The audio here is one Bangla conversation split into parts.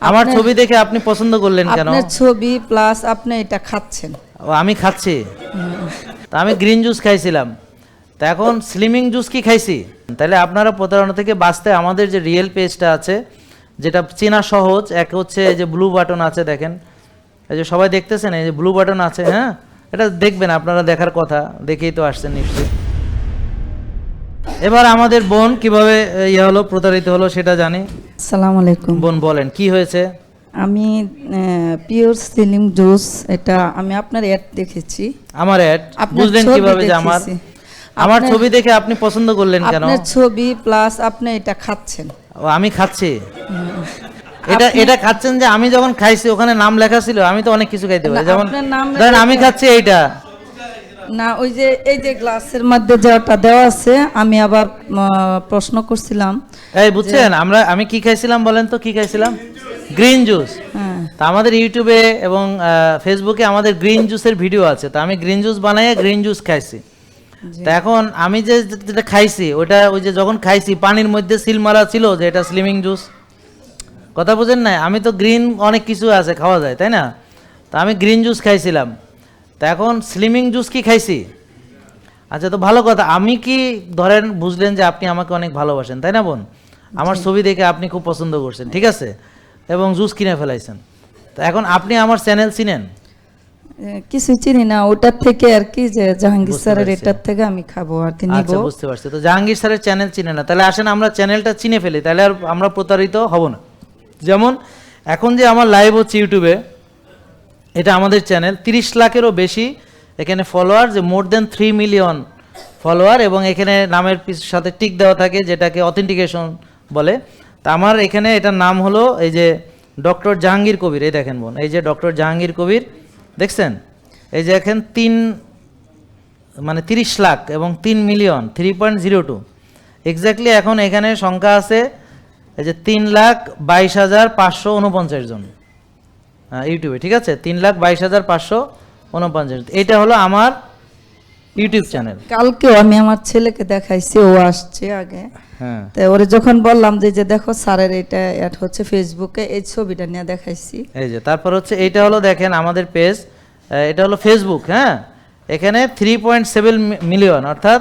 আমার ছবি দেখে আপনি পছন্দ করলেন কেন? আপনার ছবি প্লাস আপনি এটা খাচ্ছেন। ও, আমি খাচ্ছি। তা আমি গ্রিন জুস খাইছিলাম। তা এখন স্লিমিং জুস কি খাইছি? তাহলে আপনারা প্রতারণা থেকে বাঁচতে আমাদের যে রিয়েল পেজটা আছে যেটা চেনা সহজ এক হচ্ছে এই যে ব্লু বাটন আছে দেখেন। এই যে সবাই দেখতেছেন এই যে ব্লু বাটন আছে হ্যাঁ? এটা দেখবেন আপনারা দেখার কথা দেখেই তো আসছেন নিশ্চয়ই। এবার আমাদের বোন কীভাবে ইয়ে হলো প্রতারিত হলো সেটা জানি। আসসালামু আলাইকুম। বোন বলেন কি হয়েছে? আমি পিওর জুস এটা আমি আপনার অ্যাড দেখেছি। আমার অ্যাড বুঝলেন ছবি কীভাবে যে আমার? আমার ছবি দেখে আপনি পছন্দ করলেন কেন? আপনার ছবি প্লাস আপনি এটা খাচ্ছেন। ও, আমি খাচ্ছি। এটা এটা খাচ্ছেন যে আমি যখন খাইছি ওখানে নাম লেখা ছিল আমি তো অনেক কিছু খাইতে পারি। যেমন ধরেন আমি খাচ্ছি এইটা। না ওই যে এই যে গ্লাসের মধ্যে যেটা দেওয়া আছে আমি আবার প্রশ্ন করছিলাম। এই বুঝছেন আমরা আমি কি খাইছিলাম বলেন তো কি খাইছিলাম? গ্রিন জুস হ্যাঁ। তা আমাদের ইউটিউবে এবং ফেসবুকে আমাদের গ্রিন জুসের ভিডিও আছে। তা আমি গ্রিন জুস বানাইয়া গ্রিন জুস খাইছি। তা এখন আমি যে যেটা খাইছি ওটা ওই যে যখন খাইছি পানির মধ্যে সিল মারা ছিল যে এটা স্লিমিং জুস কথা বুঝেন না আমি তো গ্রিন অনেক কিছু আছে খাওয়া যায় তাই না? তা আমি গ্রিন জুস খাইছিলাম। তা এখন স্লিমিং জুস কি খাইছি? আচ্ছা তো ভালো কথা। আমি কি ধরেন বুঝলেন যে আপনি আমাকে অনেক ভালোবাসেন তাই না বোন? আমার ছবি দেখে আপনি খুব পছন্দ করছেন ঠিক আছে? এবং জুস কিনে ফেলাইছেন। তো এখন আপনি আমার চ্যানেল চিনেন? কিছু চিনি না ওটার থেকে আর কি যে জাহাঙ্গীর স্যারের এটার থেকে আমি খাব আর কি নিব। আচ্ছা বুঝতে পারছি। তো জাহাঙ্গীর স্যারের চ্যানেল চিনে না। তাহলে আসেন আমরা চ্যানেলটা চিনে ফেলি তাহলে আর আমরা প্রতারিত হব না। যেমন এখন যে আমার লাইভ হচ্ছে ইউটিউবে এটা আমাদের চ্যানেল তিরিশ লাখেরও বেশি এখানে ফলোয়ার যে more than three million follower এবং এখানে নামের সাথে টিক দেওয়া থাকে, যেটাকে অথেন্টিকেশন বলে। তা আমার এখানে এটার নাম হলো এই যে ডক্টর জাহাঙ্গীর কবির, এই দেখেন বোন, এই যে ডক্টর জাহাঙ্গীর কবির, দেখছেন? এই যে এখন তিন মানে তিরিশ লাখ এবং তিন million three point zero two exactly এখন এখানে সংখ্যা আছে এই যে তিন লাখ বাইশ হাজার পাঁচশো উনপঞ্চাশ জন। ইউটিউবে ঠিক আছে? তিন লাখ বাইশ হাজার পাঁচশো উনপঞ্চাশ। এটা হলো আমার ইউটিউব চ্যানেল। কালকেও আমি আমার ছেলেকে দেখাইছি ও আসছে আগে। হ্যাঁ। তো ওরে যখন বললাম যে যে দেখো স্যারের এটা অ্যাড হচ্ছে ফেসবুকে এই ছবিটা নিয়ে দেখাইছি। এই যে তারপর হচ্ছে এইটা হলো দেখেন আমাদের পেজ এটা হলো ফেসবুক হ্যাঁ? এখানে থ্রি পয়েন্ট সেভেন মিলিয়ন অর্থাৎ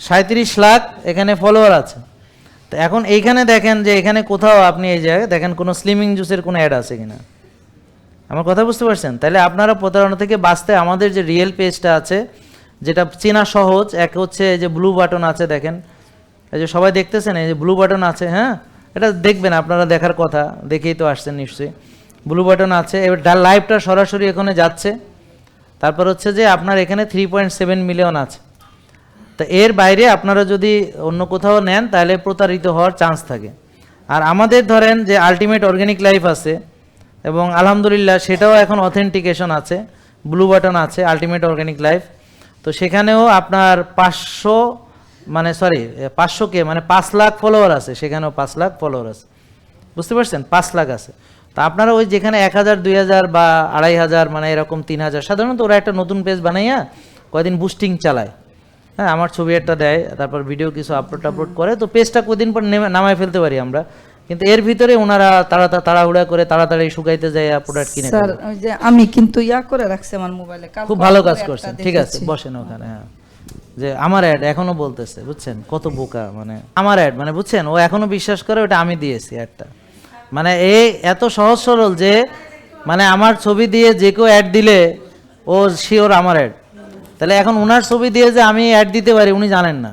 সাঁত্রিশ লাখ এখানে ফলোয়ার আছে। তো এখন এইখানে দেখেন যে এখানে কোথাও আপনি এই জায়গায় দেখেন কোনো স্লিমিং জুসের কোনো অ্যাড আছে কিনা। আমার কথা বুঝতে পারছেন? তাহলে আপনারা প্রতারণা থেকে বাঁচতে আমাদের যে রিয়েল পেজটা আছে, যেটা চেনা সহজ, এক হচ্ছে এই যে ব্লু বাটন আছে দেখেন। এই যে সবাই দেখতেছেন, এই যে ব্লু বাটন আছে হ্যাঁ? এটা দেখবেন, আপনারা দেখার কথা, দেখেই তো আসছেন নিশ্চয়ই। ব্লু বাটন আছে, এবার ডাল লাইভটা সরাসরি এখানে যাচ্ছে। তারপর হচ্ছে যে আপনার এখানে থ্রি পয়েন্ট সেভেন মিলিয়ন আছে। তো এর বাইরে আপনারা যদি অন্য কোথাও নেন, তাহলে প্রতারিত হওয়ার চান্স থাকে। আর আমাদের ধরেন যে আলটিমেট অর্গানিক লাইফ আছে এবং আলহামদুলিল্লাহ সেটাও এখন অথেন্টিকেশন আছে ব্লু বাটন আছে আলটিমেট অর্গানিক লাইফ তো সেখানেও আপনার পাঁচশো মানে সরি পাঁচশো কে মানে পাঁচ লাখ ফলোয়ার আছে, সেখানেও পাঁচ লাখ ফলোয়ার আছে বুঝতে পারছেন? পাঁচ লাখ আছে। তা আপনারা ওই যেখানে এক হাজার, দুই হাজার বা আড়াই হাজার মানে এরকম তিন হাজার, সাধারণত ওরা একটা নতুন পেজ বানাইয়া কয়দিন বুস্টিং চালায়। হ্যাঁ আমার ছবি একটা দেয়, তারপর ভিডিও কিছু আপলোড আপলোড করে, তো পেজটা কদিন পর নেমে নামায় ফেলতে পারি আমরা। কিন্তু এর ভিতরে ওনারা তাড়া তাড়াহুড়া করে তাড়াতাড়ি শুকাইতে যায় প্রোডাক্ট কিনে স্যার ওই যে আমি কিন্তু ইয়া করে রাখছি আমার মোবাইলে খুব ভালো কাজ করছেন। ঠিক আছে বসেন ওখানে হ্যাঁ। যে আমার অ্যাড এখনও বলতেছে বুঝছেন? কত বোকা মানে আমার অ্যাড মানে বুঝছেন? ও এখনও বিশ্বাস করে ওটা আমি দিয়েছি অ্যাডটা মানে এই এত সহজ সরল যে মানে আমার ছবি দিয়ে যে কেউ অ্যাড দিলে ও শিওর আমার অ্যাড তাহলে এখন ওনার ছবি দিয়ে যে আমি অ্যাড দিতে পারি উনি জানেন না।